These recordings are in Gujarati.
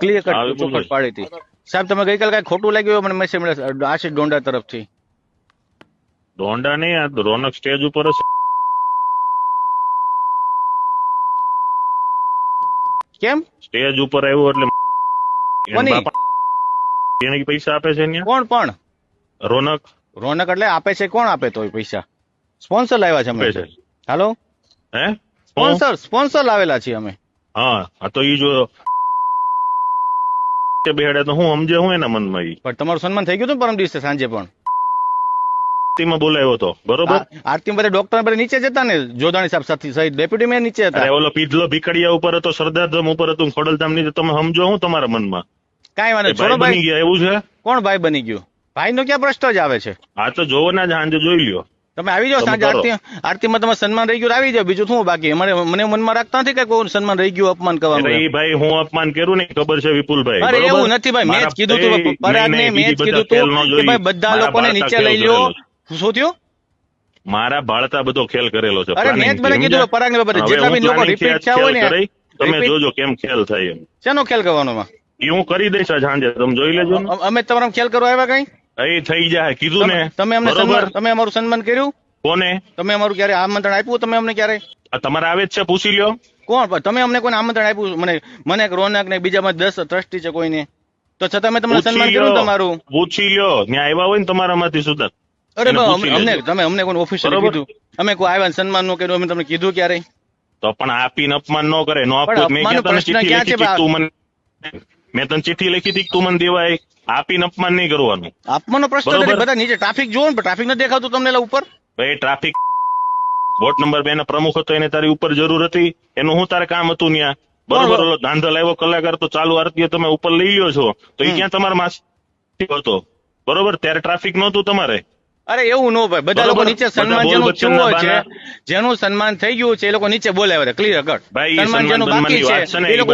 ક્લિયર કટ ચોખટ પાડી હતી સાહેબ તમે ગઈકાલ કઈ ખોટું લાગ્યું મને મેસેજ મળ્યો. આશિષ ડોંડા તરફથી. ડોંડા નહીં આ રોનક સ્ટેજ ઉપર કેમ? સ્ટેજ ઉપર આવ્યો એટલે એના પૈસા આપે છે કોણ પણ રોનક. રોનક એટલે આપે છે કોણ આપે તો પૈસા? સ્પોન્સર લાવ્યા છે અમે હાલો હે? સ્પોન્સર સ્પોન્સર લાવેલા છીએ અમે. હા આ તો ઈ જો તે બેહાડે તો હું સમજે હું એના મનમાં ઈ. પણ તમારું સન્માન થઈ ગયું હતું પરમ દિવસે સાંજે પણ? આરતીમાં બોલાવ્યો હતો. બરોબર? આ- આરતી બધા ડોક્ટર બધા નીચે જતા ને? જોદાણી સાહેબ સાથે સહિત ડેપ્યુટી મેયર નીચે હતા. ઓલો પીધલો ભીકડિયા ઉપર હતો સરદારધામ ઉપર હતું ખોડલધામની તમે સમજો હું તમારા મનમાં. કાંઈ વાંધો છોડો ભાઈ બની ગયા એવું છે? કોણ ભાઈ બની ગયું? ભાઈ નો ક્યાં પ્રશ્ન જ આવે છે? આ તો જોવો ના જ સાંજે જોઈ લ્યો. તમે આવી જાઓ સાંજે આરતી આરતીમાં તમારે સન્માન રહી ગયું આવી જાઓ. બીજું શું બાકી? અમારે મને મનમાં રાખતા નથી કે કોઈ સન્માન રહી ગયું અપમાન કરવાનું એ ભાઈ હું અપમાન કર્યું ને ખબર છે વિપુલભાઈ. અરે એવું નથી ભાઈ મેં જ કીધું તું પરાગને મેં જ કીધું તું ખેલ કે ભાઈ બધા લોકોને નીચે લઈ લ્યો. શું થયું? મારા ભાળતા બધો ખેલ કરેલો છે. અરે મેં જ મને કીધું પરાગ ને બાબતે જેટલા બી લોકો આ થયા હોય ને, તમે જોજો કેમ ખેલ થાય એમ. શેનો ખ્યાલ કરવાનો? હું કરી દઈશ સાંજે. તમે જોઈ લેજો અમે તમારા ખ્યાલ કરવા આવ્યા કઈ? એ થઈ જાય કીધું ને તમે અમને બરોબર. તમે અમારું સન્માન કર્યું? કોને? તમે અમારું ક્યારે આમંત્રણ આપ્યું? તમે અમને ક્યારે આ તમારે આવે જ છે પૂછી લ્યો. કોણ? પણ તમે અમને કોઈને આમંત્રણ આપ્યું? મને મને રોનક ને બીજામાં દસ ટ્રસ્ટી છે કોઈને. તો છતાં મેં તમને સન્માન કર્યું તમારું. પૂછી લ્યો. ત્યાં આવ્યા હોય ને તમારામાંથી સુધર. અરે અમને તમે અમને કોઈ ઓફિસર કીધું. અમે કોઈ આવ્યા ને સન્માનનું કર્યું અમે તમને કીધું ક્યારે તો પણ આપીને અપમાન ન કરે નો આપવું મેં ક્યાં તમને છે લખી તું મને મેં તને ચિઠ્ઠી લખી હતી તું મને દેવાય આપીને અપમાન નહીં કરવાનું. આપવાનો પ્રશ્ન નથી બધા નીચે ટ્રાફિક જુઓ ને ટ્રાફિક નથી દેખાતું તમને એલા ઉપર? ભાઈ ટ્રાફિક વોર્ડ નંબર બે ના પ્રમુખ હતો એને તારી ઉપર જરૂર હતી. એનું શું તારે કામ હતું ત્યાં બરોબર? ઓલો ધાંધલ આવ્યો કલાકાર તો ચાલુ આરતીએ તમે ઉપર લઈ લ્યો છો. તો એ ક્યાં તમારા માસ હતો? બરોબર? ત્યારે ટ્રાફિક નહોતું તમારે. અરે એવું નો ભાઈ બધા લોકો નીચે સન્માન જેનું વચનના છે જેનું સન્માન થઈ ગયું છે એ લોકો નીચે બોલાવે ક્લિયર કટ ભાઈ સન્માન જેનું બાકી છે એ લોકો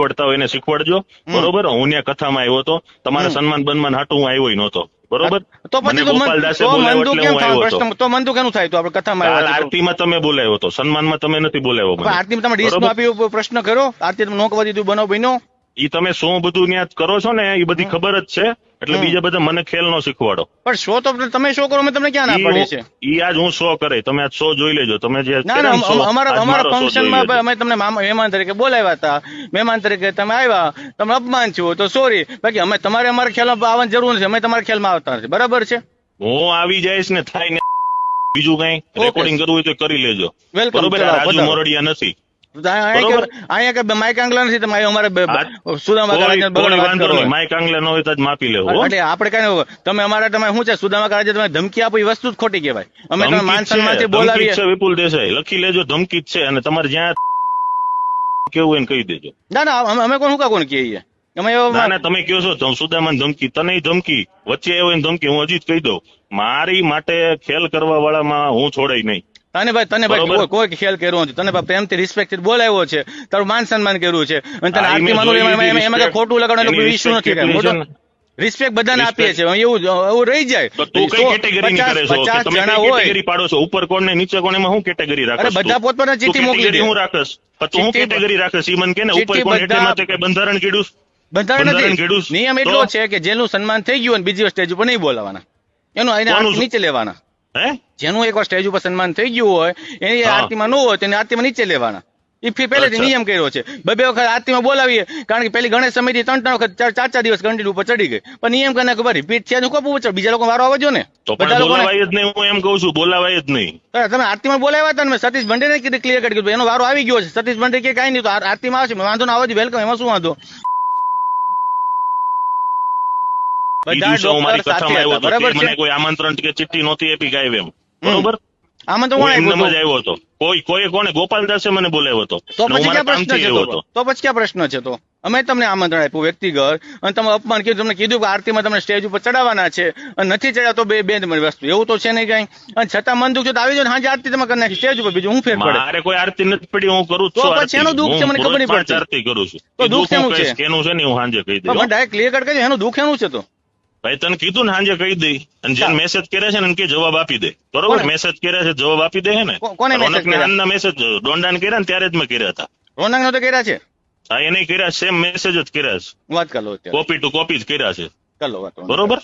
શીખવાડતા હોય એને શીખવાડજો. બરોબર? હું ત્યાં કથામાં આવ્યો હતો. તમારે સન્માન બનમાન હાટું હું આવ્યો નહોતો. બરોબર? તો મને પછી મન- ગોપાલદાસે બોલાવ્યો એટલે હું આવ્યો હતો. પ્રશ્ન તો કેનું થાય? તો આપણે કથામાં આવ્યા આરતીમાં તમે બોલાવ્યો હતો. સન્માનમાં તમે નથી બોલાવ્યો આરતીમાં તમે ડીશ આપ્યો પ્રશ્ન કર્યો. આરતી તમે નો કરવા દીધું બનાવ બન્યો. ઈ તમે શું બધું ત્યાં કરો છો ને એ બધી ખબર જ છે. એટલે બીજા બધા મને ખેલ નો શીખવાડો. પણ શો તો તમે શો કરો મેં તમને ક્યાં ના પાડી છે ઈ આજ હું શો કરે તમે આજ શો જોઈ લેજો. તમે જે ના ના અમારા અમારા મારો ફંક્શનમાં અમે તમને મહેમાન તરીકે બોલાવ્યા હતા. મહેમાન તરીકે તમે આવ્યા. તમે અપમાન છો તો સોરી બાકી અમે તમારે અમારા ખ્યાલમાં આવવાની જરૂર નથી. અમે તમારા માં આવતા નથી. બરાબર છે? હું આવી જઈશ ને થાય ને બીજું કઈ. રેકોર્ડિંગ કરવું હોય તો કરી લેજો. બરોબર? રાજુ મોરડિયા નથી. અહીંયા બરોબર. કે- અહીંયા કે માઇક આંગલા નથી તમે અહીંયા અમારે બે- આ- સુદામા કોઈ- તમે અમારા તમે શું છે સુદામા કાળજે તમે ધમકી આપો એ વસ્તુ જ ખોટી કહેવાય. અમે તમે માન જ બોલાવીએ. વિપુલ દેસાઈ લખી લેજો ધમકી જ છે અને તમારે જ્યાં કેવું એને કહી દેજો. ના ના અમે- કોણ હું કા કોણ કહીએ તમે કહો છો સુદામાન ધમકી તને ધમકી વચ્ચે એવો ધમકી હું હજી જ કહી દઉં. મારી માટે ખેલ કરવા વાળામાં હું છોડાય નહીં. તને ભાઈ તને ભાઈ કોઈ- કોઈ ખ્યાલ કર્યો નથી. તને પ્રેમથી રિસ્પેક્ટ બોલાવ્યો છે. તારું માન સન્માન કર્યું છે. અને તને આરતી માનું એમાં-. ખોટું લગાડવાનું કોઈ ઇશ્યુ નથી કાંઈ. રિસ્પેક્ટ બધાને આપીએ. છીએ. એવું એવું રહી જાય. તો કઈ કેટેગરી કરે છો? તમે જણા કેટેગરી પાડો છો? ઉપર કોણ ને નીચે કોણ એમાં હું કેટેગરી રાખસ બધા પોતપોતાના ચીઠી મોકલી દે. હું રાખસ તો હું કેટેગરી રાખસ ઈ મને કે ને ઉપર કોણ એટલે માથે કઈ બંધારણ કીધું બંધારણ નથી. નિયમ એટલો છે કે જેનું સન્માન થઈ ગયું બીજી સ્ટેજ ઉપર નહીં બોલાવાના. એનું આઈને? નીચે લેવાના. હે? જેનું એકવાર સ્ટેજ ઉપર સન્માન થઈ ગયું હોય એની આરતીમાં ન હોય તેને આરતીમાં નીચે લેવાના. એ ફી પહેલેથી નિયમ કર્યો છે. બે બે વખત આરતીમાં બોલાવીએ કારણ કે પેલી ગણેશ સમિતિ ત્રણ ત્રણ વખત ચાર ચાર દિવસ ઘંટી ઉપર ચડી ગઈ. પણ નિયમ કરીને ખબર રિપીટ થયા તો કોપ બીજા લોકો વારો આવજો ને. તો બધા લોકો બોલાવાય જ નહીં હું એમ કહું છું બોલાવાય જ નહીં. તમે આરતીમાં બોલાવ્યા હતા ને સતીશ ભંડેને કીધું ક્લિયર કરી દીધું એનો વારો આવી ગયો છે. સતીશ ભંડે કે કાંઈ નહીં તો આર- આરતીમાં આવશે મેં વાંધો ના આવજો વેલકમ એમાં શું વાંધો ઈ બધા હું મારી કથામાં આવ્યો હતો. બરાબર તે છે? મને કોઈ આમંત્રણ કે ચિઠ્ઠી નહોતી આપી કાંઈ એમ. બરોબર? આમાં તો કોણ એમનેમ આપ્યું જ આવ્યો હતો. કોઈ કોઈ કોને? ગોપાલદાસે મને બોલાવ્યો હતો. તો પછી ક્યાં પ્રશ્ન છે તો? પછી ક્યાં પ્રશ્ન છે તો? અમે તમને આમંત્રણ આપ્યું વ્યક્તિગત અને તમે અપમાન કીધું તમને કીધું કે આરતીમાં તમને સ્ટેજ ઉપર ચડાવવાના છે અને નથી ચડ્યા તો બે બે તમારી વસ્તુ. એવું તો છે નહીં કઈ. અને છતાં મન દુખ છે તો આવી જાય સાંજે આરતી તમે કરી નાખી. સ્ટેજ ઉપર બીજું હું ફેર પડે? અરે કોઈ આરતી નથી પડી હું કરું તો પછી એનું દુઃખ છે, મને ખબર નહીં પડતી. આરતી કરું છું. તો દુઃખ એનું છે? એનું છે ને હું સાંજે કહી દઉં ડાયરેક્ટ ક્લિયર કરજો એનું દુઃખ એનું છે તો? ભાઈ તને કીધું ને સાંજે કહી દઈ. અને જેને મેસેજ કર્યા છે ને કે જવાબ આપી દે. બરોબર? મેસેજ કર્યા છે જવાબ આપી દે ને? કોને રોનકને કર્યા? મેસેજ દોંડાને કર્યા ને ત્યારે જ મેં કર્યા હતા. રોનક નો તો કર્યા છે? હા એને કર્યા સેમ મેસેજ જ કર્યા છે. વાત કરો કોપી ટુ કોપી જ કર્યા છે. કરી વાત બરોબર?